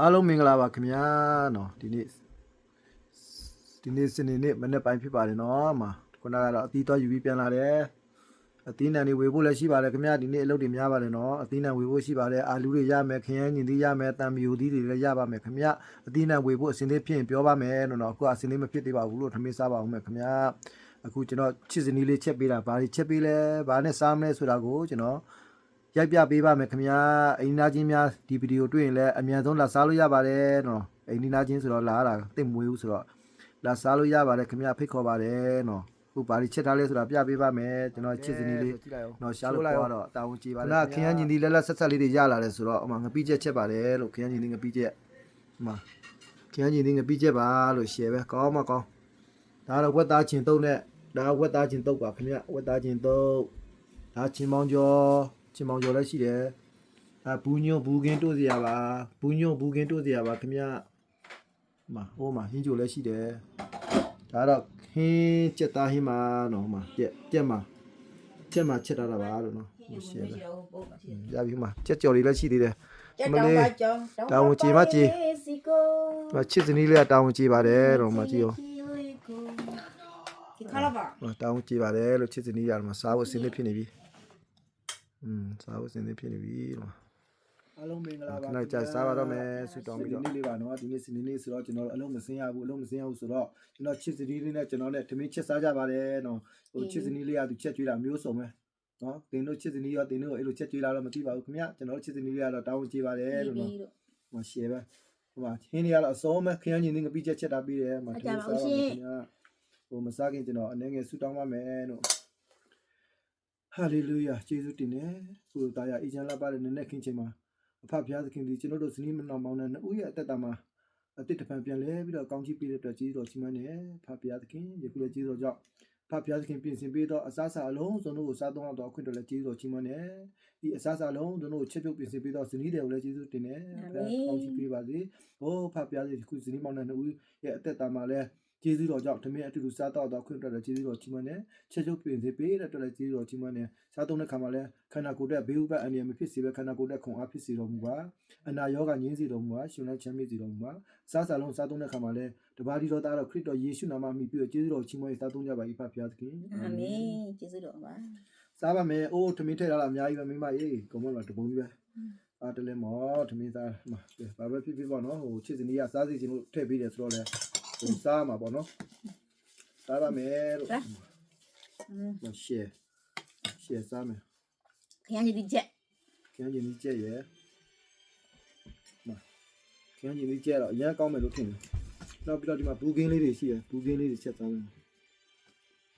အားလုံးမင်္ဂလာပါခင်ဗျာနော်ဒီနေ့ဒီနေ့စနေနေ့မနေ့ပိုင်းဖြစ်ပါတယ်နော်မှာခုနကတော့အသီးသွားယူပြီးပြန်လာတယ်အသီးနှံတွေဝေဖို့လည်းရှိပါတယ်ခင်ဗျာဒီနေ့အလုပ်တွေများပါတယ်နော်အသီးနှံဝေဖို့ရှိပါတယ်အာလူတွေရမယ်ခရမ်းညင်သီးရမယ်တံမီယိုသီးတွေလည်းရပါမယ်ခင်ဗျာအသီးနှံဝေဖို့အစင်းလေးဖြစ်ရင်ပြောပါမယ်နော်နော်အခုအစင်းလေးမဖြစ်သေးပါဘူးလို့ထမင်းစားပါအောင်မယ်ခင်ဗျာအခုကျွန်တော်ချစ်စနီးလေးချက်ပေးတာဘာတွေချက်ပေးလဲဘာနဲ့စားမလဲဆိုတာကိုကျွန်တော် ရိုက်ပြပေးပါမယ်ခင်ဗျာအိမ်နာချင်းများဒီဗီဒီယိုတွေ့ရင်လည်းအမြန်ဆုံးလာစားလို့ရပါတယ်နော်အိမ်နာချင်းဆိုတော့လာရတာတိတ်မွေးဘူးဆိုတော့လာစားလို့ရပါတယ်ခင်ဗျာဖိတ်ခေါ်ပါတယ်နော်ခုဘာတွေချက်ထားလဲဆိုတာပြပေးပါမယ်ကျွန်တော်ချစ်စနီလေးနော်ရှားလို့ခေါ်တော့တာဝန်ကြည့်ပါလားခင်ဗျာညီဒီလက်လက်ဆက်ဆက်လေးတွေရလာတယ်ဆိုတော့အမငပိချက်ချက်ပါတယ်လို့ခင်ဗျာညီဒီငပိချက်အမခင်ဗျာညီဒီငပိချက်ပါလို့ရှယ်ပဲကောင်းမကောင်းဒါတော့ဝက်သားချင်းတုံးနဲ့ဒါဝက်သားချင်းတုံးပါခင်ဗျာဝက်သားချင်းတုံးဒါချင်းမောင်ကျော် ချင်းမောင်ကျော်လည်းရှိတယ်အဲဘူးညွန့်ဘူးကင်းတို့စရာပါဘူးညွန့်ဘူးကင်းတို့စရာပါခင်ဗျမဟိုမှာဟင်းကြိုလည်းရှိတယ်ဒါတော့ဟင်းချက်သားဟင်းမှာနော်ဟိုမှာပြက်ပြက်မှာချက်မှာချက်ထားတာပါလို့နော်ဟိုရှယ်ပဲရပြီဟိုမှာချက်ကြော်လေးလည်းရှိသေးတယ်ကျက်တောင်းပါကြောင်းတောင်းဝင်ကြည်မကြည်စီကိုဟိုချစ်စနီးလေးကတာဝန်ကြည့်ပါတယ်တော့ဟိုမှာကြည့်အောင်ဒီခါလာပါဟိုတာဝန်ကြည့်ပါတယ်လို့ချစ်စနီးရတယ်မှာစားဖို့အစင်းလေးဖြစ်နေပြီ อืมစားဖို့အစင်းလေးဖြစ်နေပြီလို့အားလုံးမင်္ဂလာပါခဏကြာစားပါတော့မယ်ဆူတောင်းပြီးတော့ဒီနေ့လေးပါနော်ဒီနေ့စနေနေ့ဆိုတော့ကျွန်တော်အလုံးမစင်းရဘူးအလုံးမစင်းရဘူးဆိုတော့ကျွန်တော်ချစ်စနီးလေးနဲ့ကျွန်တော်နဲ့ထမင်းချက်စားကြပါတယ်နော်ဟိုချစ်စနီးလေးကသူချက်ကျွေးတာမျိုးစုံပဲနော်တင်တို့ချစ်စနီးရောတင်တို့အဲ့လိုချက်ကျွေးလာတော့မသိပါဘူးခင်ဗျကျွန်တော်တို့ချစ်စနီးလေးကတော့တောင်းကြည့်ပါတယ်လို့နော်ဟိုရှယ်ပဲဟိုမှာဟင်းတွေကတော့အစုံးပဲခရမ်းညင်နေငပိချက်ချက်တာပြီးတယ်မှာထမင်းစားပါမယ်ခင်ဗျဟိုမစားခင်ကျွန်တော်အနေငယ်ဆူတောင်းပါမယ်လို့ ဟာလေလုယာယေရှုတင်နေကိုယ်သားရအချမ်းလာပါတဲ့နည်းနည်းခင်းချိန်မှာအဖဖျားသခင်ဒီကျွန်တော်တို့ဇနီးမနောင်မောင်နဲ့နှစ်ဦးရဲ့အသက်တာမှာအတိတ်တစ်ဖန်ပြန်လဲပြီးတော့ကောင်းချီးပေးတဲ့အတွက်ကျေးဇူးတော်ချီးမွမ်းတယ်ဖဖျားသခင်ယခုလည်းကျေးဇူးတော်ကြောင့်ဖဖျားသခင်ပြင်ဆင်ပေးတော့အစားအစာအလုံးစုံတို့ကိုစားသုံးတော့အခွင့်တော်လည်းကျေးဇူးတော်ချီးမွမ်းတယ်ဒီအစားအစာအလုံးတို့ကိုချက်ပြုတ်ပြင်ဆင်ပေးတော့ဇနီးတွေကိုလည်းကျေးဇူးတင်တယ်ဖကောင်းချီးပေးပါစေဟိုဖဖျားသခင်ခုဇနီးမောင်နဲ့နှစ်ဦးရဲ့အသက်တာမှာလည်း ကျေးဇူးတော်ကြောင့်တမင်အတူတူစားတော့တော့ခွင့်တော်လည်းကျေးဇူးတော်ချီးမွမ်းတယ်ချက်ချုပ်ပြင်ဆင်ပေးတဲ့အတွက်လည်းကျေးဇူးတော်ချီးမွမ်းတယ်စားသုံးတဲ့ခါမှာလည်းခန္ဓာကိုယ်ရဲ့ဘေးဥပတ်အန္တရာယ်မဖြစ်စေဘဲခန္ဓာကိုယ်ရဲ့ခွန်အားဖြစ်စေတော်မူပါအနာရောဂါငြင်းစေတော်မူပါရှင်လိုက်ချမ်းမြေ့စေတော်မူပါစားစာလုံးစားသုံးတဲ့ခါမှာလဲတပါးဒီတော်သားတော်ခရစ်တော်ယေရှုနာမမြည်ပြီးတော့ကျေးဇူးတော်ချီးမွမ်းစားသုံးကြပါ၏ဖဖျားသခင်အာမင်ကျေးဇူးတော်ပါစားပါမယ်အိုးထမင်းထည့်ထားတာအများကြီးပဲမိမရေးကုံမလာတပုံကြီးပဲအားတလဲမောထမင်းစားမှာဘာပဲဖြစ်ဖြစ်ပေါ့နော်ဟိုချစ်စနီးကစားစီခြင်းလို့ထည့်ပေးတယ်ဆိုတော့လဲဟို စားမှာပေါ့နော်စားပါမယ်လို့อืมရှယ်ရှယ်စားမယ်ခရမ်းကြီးဒီချက်ခန်းကြီးကြီးကြက်ရယ်မှာခန်းကြီးကြီးကြက်တော့အရင်ကောင်းမယ်လို့ထင်တယ်နောက်ပြီးတော့ဒီမှာဘူးကင်းလေးတွေရှိရယ်ဘူးကင်းလေးတွေချက်စားမယ်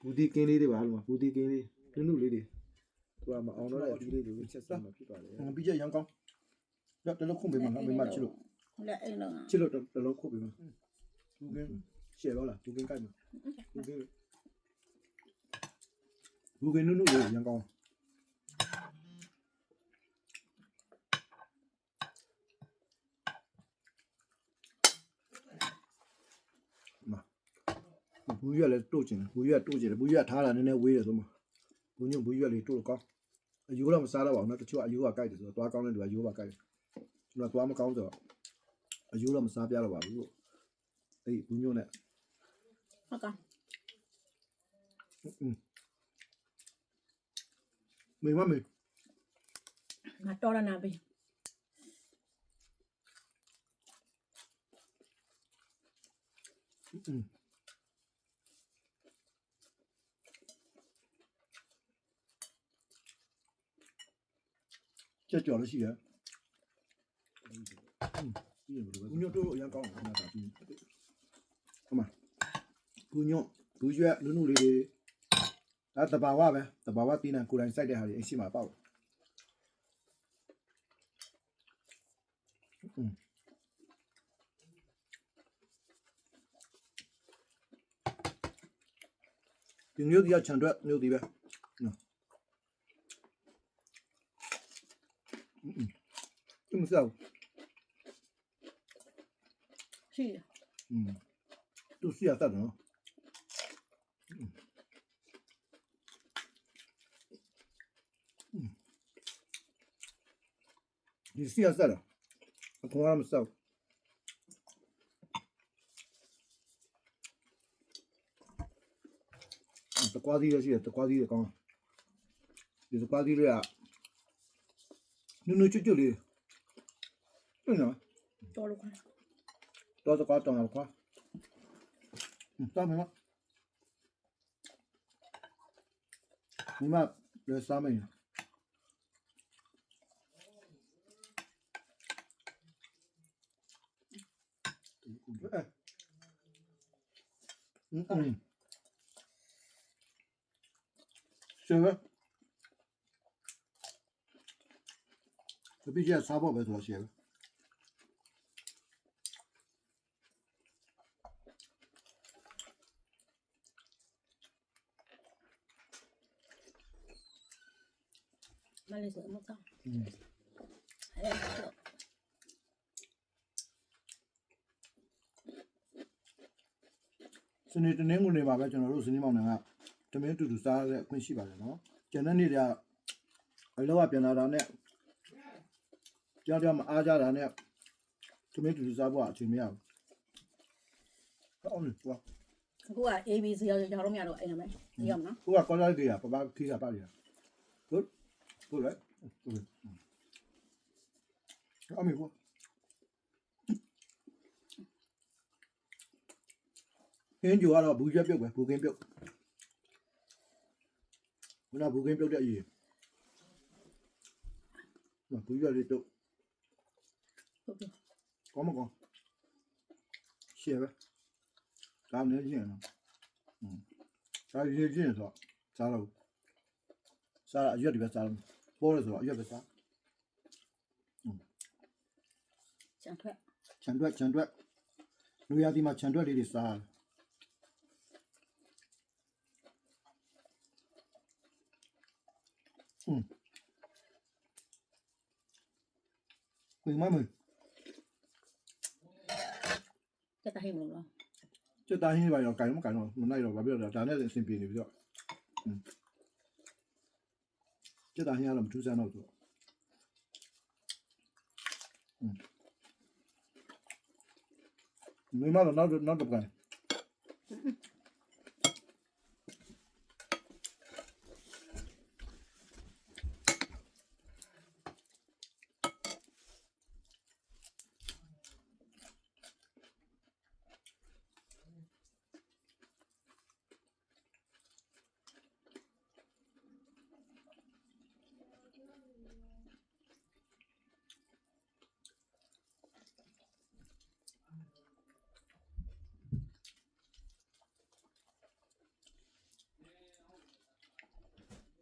ဘူးဒီကင်းလေးတွေပါလို့ဘူးဒီကင်းလေးနုနုလေးတွေသူကမအောင်တော့တဲ့အဒီလေးတွေချက်စားမှာဖြစ်ပါလေဟိုပြီးချက်ရန်ကောင်းရတလုံးခုံပေးမှာငါမိမချစ်လို့လက်အိမ်လုံးချစ်လို့တလုံးခုံပေးမှာ ဘူးကင်းရှယ်တော့လားဘူးကင်းကိုက်မှာဘူးကင်းဘူးကင်းနုနုလေးရန်ကောင်းဘူးရွက်လည်းတို့ချင်တယ်ဘူးရွက်တို့ချင်တယ်ဘူးရွက်ထားတာနည်းနည်းဝေးတယ်ဆိုမှဘူးညွန့်ဘူးရွက်လေးတို့ကောင်းအယိုးတော့မစားတော့ပါဘူးနော်တချို့အယိုးကကြိုက်တယ်ဆိုတော့သွားကောင်းတဲ့လူကအယိုးပါကြိုက်တယ်ကျွန်တော်သွားမကောင်းဆိုတော့အယိုးတော့မစားပြတော့ပါဘူးလို့ အေးဘူးညွန့်နဲ့ဟုတ်ကဲ့မေမမေငါတော်ရနာပြီကြက်ကြော်လို့ရှိရဘူးညွန့်တို့အရင်ကောင်းတယ်ခဏတာပြီးဟိုမှာ ဘူးညွန့်ဘူးရွက်နုနုလေးတွေဒါတဘာဝပဲတဘာဝတီးနေကိုယ်တိုင်စိုက်တဲ့ဟာတွေအရှိမှာပေါ့ဒီမျိုးဒီကခြံတွက်မျိုးဒီပဲနော်ဒီမစောက်ရှိอืมသူစီရတတ်တယ်နော် ဒီစီရဆက်တာအကုန်လုံးမဆောက်တကွာသီးရရှိတယ်တကွာသီးရကောင်းဒီတကွာသီးရကနုနုချွတ်ချွတ်လေးတွေ့နော်တော်လို့ခွာတော်တကွာတော်တော့ခွာတော်မယ်နော်ဒီမှာလဲစားမယ်နော် 嗯嗯，媳，这毕竟要三宝比多些。买你睡么早？嗯，还要。 စနေတနင်္ဂနွေနေ့မှာပဲကျွန်တော်တို့စနေမောင်နှံကတမင်းတူတူစားရတဲ့အခွင့်ရှိပါတယ်နော်။ကျန်တဲ့နေ့တွေကအလောကပြန်လာတာနဲ့ကြောက်ကြောက်မအားကြတာနဲ့တမင်းတူတူစားဖို့အချိန်မရဘူး။ဟုတ်တယ်ကွာအခုက ABC ရောက်ရောက်တော့မရတော့အဲ့ဒါမယ်ရောက်နော်။ကိုကကောလာကြီးကပပခိစားပါရ။ဟုတ်ဟုတ်လေဟုတ်လေအမေကွာ ဟင်းကြိုကတော့ဘူးချက်ပြုတ်ပဲဘူးကင်းပြုတ်ခုနဘူးကင်းပြုတ်တဲ့အရေးမဘူးရက်လေးတော့ဟုတ်ပြီကောင်းမကောင်းရှေ့ပဲဒါနဲ့ရှင်းနော်อืมဒါရည်ရှင်းဆိုစားတော့စားရအရွက်တွေပဲစားလို့ပေါ်လို့ဆိုတော့အရွက်ပဲစားကျန်ထွက်ခြံတွက်ခြံတွက်လူရသည်မှာခြံတွက်လေးတွေစား Ừ. Quyện má mình. Cho ta hiểm luôn. Cho ta hiểm vậy rồi cày nó cái rồi, mình đây rồi bà biết rồi, ta này xin tiền đi rồi. Ừ. Cho ta là làm chú ra nào rồi. Ừ. Mình mà nó nó đập cái.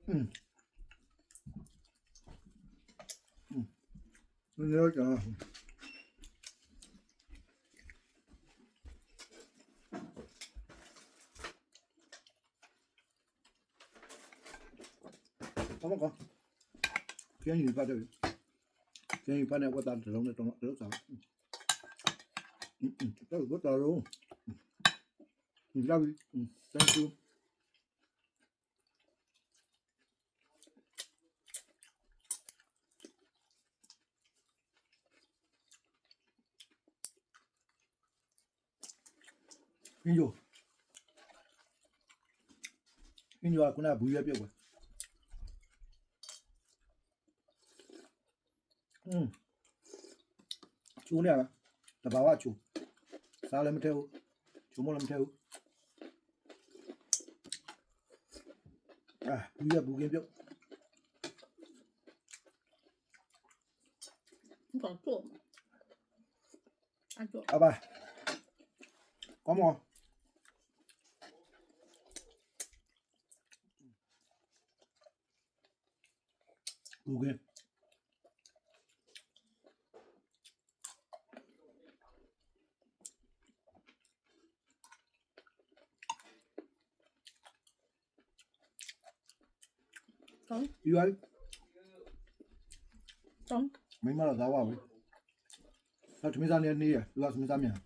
응. 응. 여기 아. không có cái gì ba đời cái gì ba này qua tàn thì không được trong lớp sáu rất là luôn. Ừ. Ừ, ừ, thank you. ဟင်းကျိုဟင်းကျိုကခုနကဘူးရွက်ပြုတ်ပဲอืมချိုးနေရလားတဘာဝချိုးစားလည်းမထဲဘူးချိုးမလည်းမထဲဘူးအာဘူးရွက် ဘူးကင်းပြုတ်ကောင်းတော့အဲ့တော့အပါကောင်းမောဘူးကင်းကောင်းယူရိုက်ကောင်းမိမတော့သားဝပဲတော့သမီးသားနေနေရလူကသမီးသားမြန်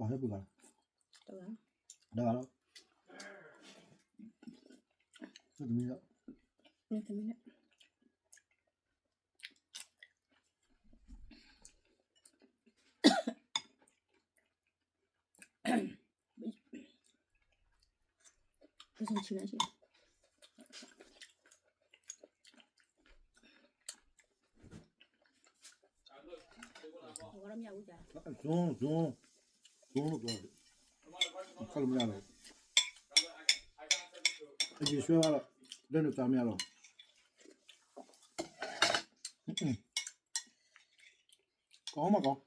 Ủa, nó vừa rồi. Được rồi. Được rồi. Nó tụi mình đó. Nó tụi mình đó. 무슨 지나지? 뭐라며 우자. 좀 좀. န်းဇွန်းလို့ပြောတယ်ခါလို့မရတော့အကြီးဆွဲတော့လက်နဲ့သားမရတော့ကောင်းမကောင်း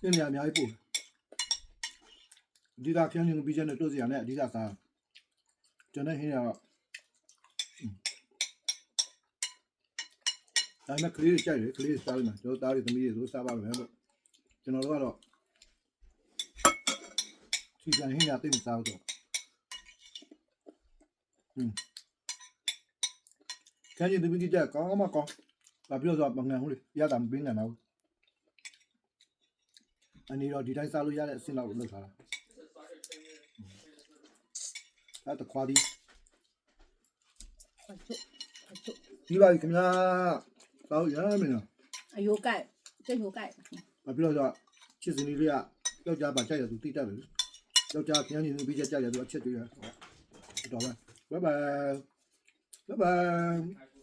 ဒီနေရာအများကြီးပို့ဒီကခင်းနေပြီးချက်နဲ့တို့စီရနဲ့အဓိကစားကျွန်တော်ဟင်းရတော့ ဒါနဲ့ကလေးတွေကြိုက်တယ်ကလေးတွေစားလိုက်မှာကျွန်တော်သားတွေသမီးတွေဆိုစားပါမယ်ပေါ့ကျွန်တော်တို့ကတော့ခြေကံဟင်းရတိတ်မစားတော့ဟွန်းခံရင်သမီးကြီးကြကောင်းကောင်းမကောင်းဘာပြောဆိုမငံဟုတ်လေရတာမပင်းငံတော့အနေတော့ဒီတိုင်းစားလို့ရတဲ့အဆင့်လောက်လုပ်ထားတာအဲတခွာဒီဒီပါခင်ဗျာ ကောက်ရမယ်နော်အယိုကိုက်စိတ်ကိုကိုက်ဘာဖြစ်လို့လဲချစ်စင်လေးလေးကယောက်ျားပါကြိုက်ရသူတိတက်တယ်လေယောက်ျားပြန်နေသူပြီးချက်ကြိုက်ရသူအချက်တွေရတော်ပါဘိုင်ဘိုင်ဘိုင်ဘိုင်